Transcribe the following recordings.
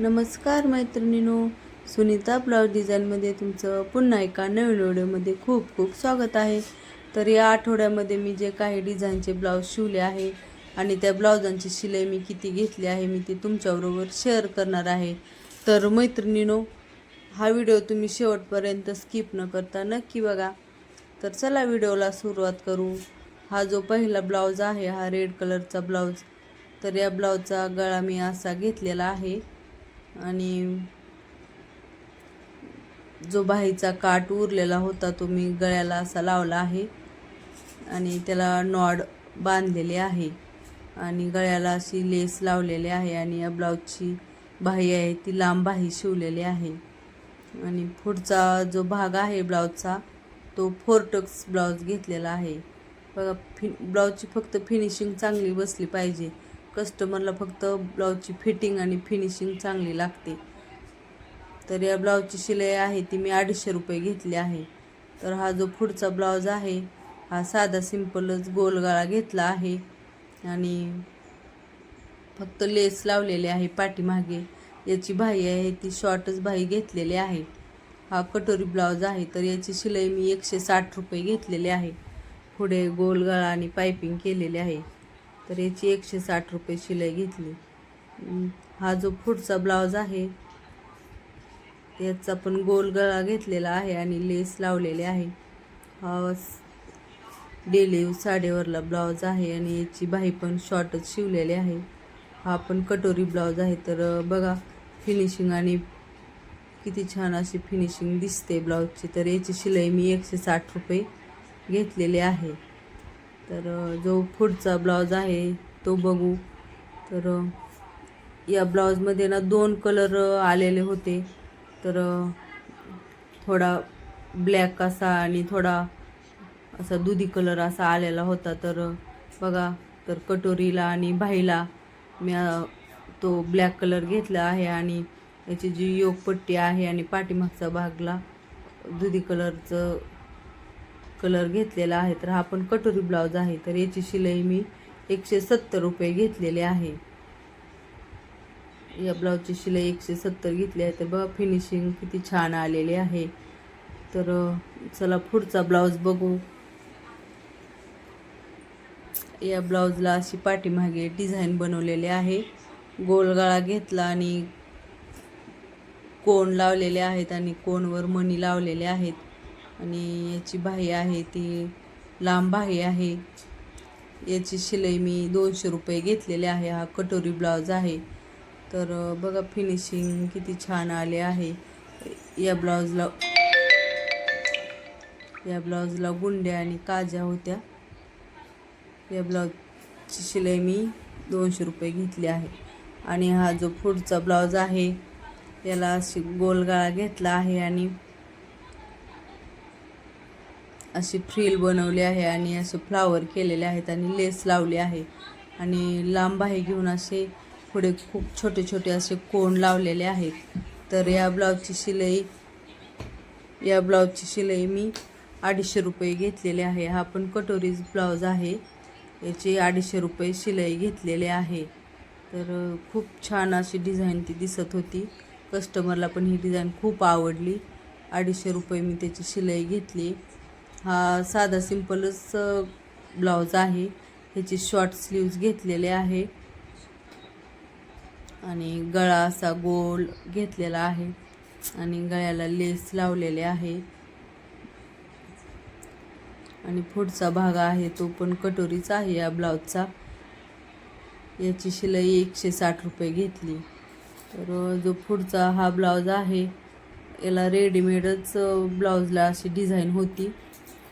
नमस्कार मैत्रिणीनो सुनीता ब्लाऊज डिझाईनमध्ये तुमचं पुन्हा एका नवीन व्हिडिओमध्ये खूप खूप स्वागत आहे. तर या आठवड्यामध्ये मी जे काही डिझाईनचे ब्लाऊज शिवले आहे आणि त्या ब्लाऊजांची शिलाई मी किती घेतली आहे मी ती तुमच्याबरोबर शेअर करणार आहे. तर मैत्रिणीनो हा व्हिडिओ तुम्ही शेवटपर्यंत स्किप न करता नक्की बघा. तर चला व्हिडिओला सुरुवात करू. हा जो पहिला ब्लाऊज आहे हा रेड कलरचा ब्लाऊज. तर या ब्लाऊजचा गळा मी असा घेतलेला आहे. आणि जो बाहीचा काट उरलेला होता तो मी गळ्याला असा लावला आहे. आणि त्याला नॉड बांधलेले आहे. आणि गळ्याला अशी लेस लावलेली आहे आणि या ब्लाऊजची बाही आहे ती लांब बाही शिवलेली आहे. आणि पुढचा जो भाग आहे ब्लाऊजचा तो फोर टक्स ब्लाऊज घेतलेला आहे. बघा फि ब्लाऊजची फक्त फिनिशिंग चांगली बसली पाहिजे. कस्टमरला फक्त ब्लाऊजची फिटिंग आणि फिनिशिंग चांगली लागते. तर या ब्लाऊजची शिलाई आहे ती मी अडीचशे रुपये घेतली आहे. तर हा जो पुढचा ब्लाऊज आहे हा साधा सिंपलच गोल गळा घेतला आहे. आणि फक्त लेस लावलेली आहे पाठीमागे. याची भाई आहे ती शॉर्टच भाई घेतलेली आहे. हा कटोरी ब्लाऊज आहे तर याची शिलाई मी एकशे साठ रुपये घेतलेली आहे. पुढे गोल गळा आणि पायपिंग केलेली आहे. तर याची एकशे साठ रुपये शिलाई घेतली. हा जो पुढचा ब्लाऊज आहे याचा पण गोल गळा घेतलेला आहे आणि लेस लावलेले आहे. हा डेली साडेवरला ब्लाऊज आहे आणि याची बाही पण शॉर्टच शिवलेली आहे. हा पण कटोरी ब्लाऊज आहे. तर बघा फिनिशिंग आणि किती छान अशी फिनिशिंग दिसते ब्लाऊजची. तर याची शिलाई मी एकशे साठ रुपये घेतलेली आहे. तर जो पुढचा ब्लाऊज आहे तो बघू. तर या ब्लाऊजमध्ये ना दोन कलर आलेले होते. तर थोडा ब्लॅक असा आणि थोडा असा दुधी कलर असा आलेला होता. तर बघा तर कटोरीला आणि भाईला मी तो ब्लॅक कलर घेतला आहे आणि याची जी योगपट्टी आहे आणि पाठीमागचा भागला दुधी कलरचं कलर घेतलेला आहे तर हा पण कटोरी ब्लाऊज आहे तर याची शिलाई मी एकशे सत्तर रुपये घेतलेली आहे. या ब्लाऊजची शिलाई एकशे सत्तर घेतली आहे तर बघा फिनिशिंग किती छान आलेली आहे. तर चला पुढचा ब्लाऊज बघू. या ब्लाऊजला अशी पाठीमागे डिझाईन बनवलेली आहे. गोलगाळा घेतला आणि कोण लावलेले आहेत आणि कोणवर मणी लावलेले आहेत. आणि याची बाही आहे ती लांब बाही आहे. याची शिलाई मी दोनशे रुपये घेतलेली आहे. हा कटोरी ब्लाऊज आहे. तर बघा फिनिशिंग किती छान आले आहे. या ब्लाऊजला या ब्लाऊजला गुंड्या आणि काजा होत्या. या ब्लाऊजची शिलाई मी दोनशे रुपये घेतली आहे. आणि हा जो पुढचा ब्लाऊज आहे याला अशी गोलगाळा घेतला आहे आणि अशी फ्रील बनवली आहे आणि असं फ्लावर केलेले आहेत आणि लेस लावली आहे. आणि लांब आहे घेऊन असे पुढे खूप छोटे छोटे असे कोण लावलेले आहेत. तर या ब्लाऊजची शिलाई या ब्लाऊजची शिलाई मी अडीचशे रुपये घेतलेले आहे. हा पण कटोरीज ब्लाऊज आहे. याची अडीचशे रुपये शिलाई घेतलेली आहे. तर खूप छान अशी डिझाईन ती दिसत होती. कस्टमरला पण ही डिझाईन खूप आवडली. अडीचशे रुपये मी त्याची शिलाई घेतली. हा साधा सिंपलच ब्लाऊज आहे. ह्याची शॉर्ट स्लीव्ज घेतलेले आहे. आणि गळा असा गोल घेतलेला आहे. आणि गळ्याला लेस लावलेले आहे. आणि पुढचा भाग आहे तो पण कटोरीचा आहे या ब्लाऊजचा. याची शिलाई एकशे साठ रुपये घेतली. तर जो पुढचा हा ब्लाऊज आहे याला रेडीमेडच ब्लाऊजला अशी डिझाईन होती.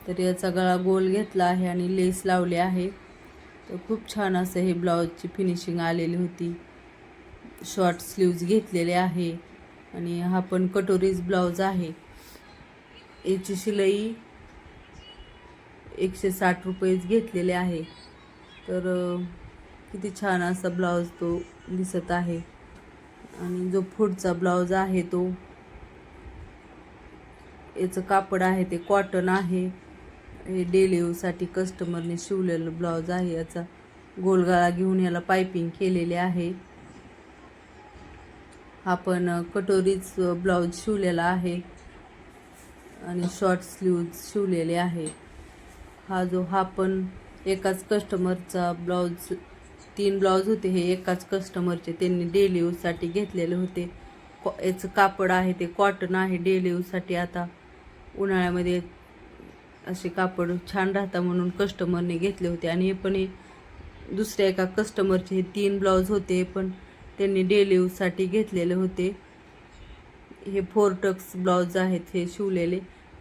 तर याचा गळा गोल घेतला आहे आणि लेस लावले आहे. तर खूप छान असं हे ब्लाऊजची फिनिशिंग आलेली होती. शॉर्ट स्लीव्ज घेतलेले आहे. आणि हा पण कटोरीज ब्लाऊज आहे. याची शिलाई एकशे साठ रुपयेच घेतलेले आहे. तर किती छान असा ब्लाऊज तो दिसत आहे. आणि जो पुढचा ब्लाऊज आहे तो याचं कापड आहे ते कॉटन आहे. हे डेली यूजसाठी कस्टमरने शिवलेलं ब्लाऊज आहे. याचा गोलगाळा घेऊन याला पायपिंग केलेले आहे. हा पण कटोरीच ब्लाऊज शिवलेला आहे. आणि शॉर्ट स्लीव्ज शिवलेले आहे. हा जो हा पण एकाच कस्टमरचा ब्लाऊज तीन ब्लाऊज होते. हे एकाच कस्टमरचे त्यांनी डेली यूजसाठी घेतलेले होते. कॉ याचं कापड आहे ते कॉटन आहे डेली यूजसाठी आता उन्हाळ्यामध्ये असे कापड छान राहता म्हणून कस्टमरने घेतले होते. आणि हे पण हे दुसऱ्या एका कस्टमरचे हे तीन ब्लाऊज होते पण त्यांनी डेली यूजसाठी घेतलेले होते. हे फोर टक्स ब्लाऊज आहेत हे शिवलेले.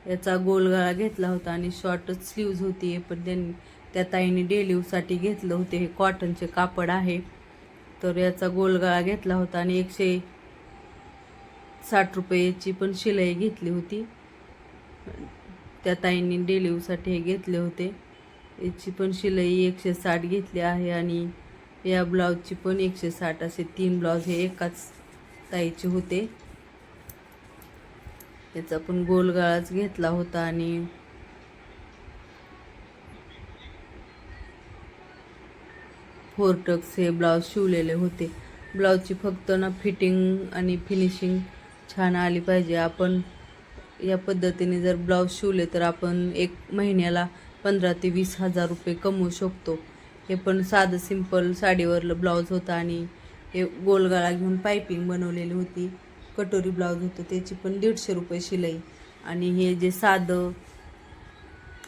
याचा गोलगळा घेतला होता आणि शॉर्टच स्लीव्ज होती. हे पण त्यांनी त्या ताईने डेली यूजसाठी घेतलं होते. हे कॉटनचे कापड आहे. तर याचा गोलगळा घेतला होता आणि एकशे साठ रुपयेची पण शिलाई घेतली होती. त्या ताईंनी डेली हे घेतले होते. याची पण शिलाई एकशे साठ घेतली आहे आणि या ब्लाऊजची पण एकशे साठ असे तीन ब्लाऊज हे एकाच ताईचे होते. याचा पण गोलगाळाच घेतला होता आणि फोर टक्स हे ब्लाऊज शिवलेले होते. ब्लाऊजची फक्त ना फिटिंग आणि फिनिशिंग छान आली पाहिजे. आपण या पद्धतीने जर ब्लाऊज शिवले तर आपण एक महिन्याला पंधरा ते वीस हजार रुपये कमवू शकतो. हे पण साधं सिंपल साडीवरलं ब्लाऊज होतं आणि हे गोलगळा घेऊन पायपिंग बनवलेली होती. कटोरी ब्लाऊज होतं त्याची पण दीडशे रुपये शिलाई. आणि हे जे साधं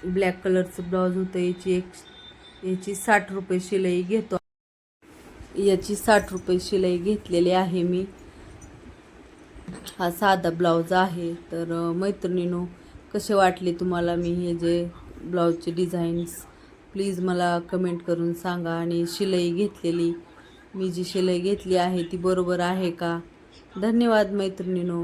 ब्लॅक कलरचं ब्लाऊज होतं याची एक याची साठ रुपये शिलाई घेतो. याची साठ रुपये शिलाई घेतलेली आहे मी. हा साधा ब्लाऊज आहे. तर मैत्रिणीनो कसे वाटले तुम्हाला मी हे जे ब्लाऊजचे डिझाईन्स? प्लीज मला कमेंट करून सांगा. आणि शिलाई घेतलेली मी जी शिलाई घेतली आहे ती बरोबर आहे का? धन्यवाद मैत्रिणीनो.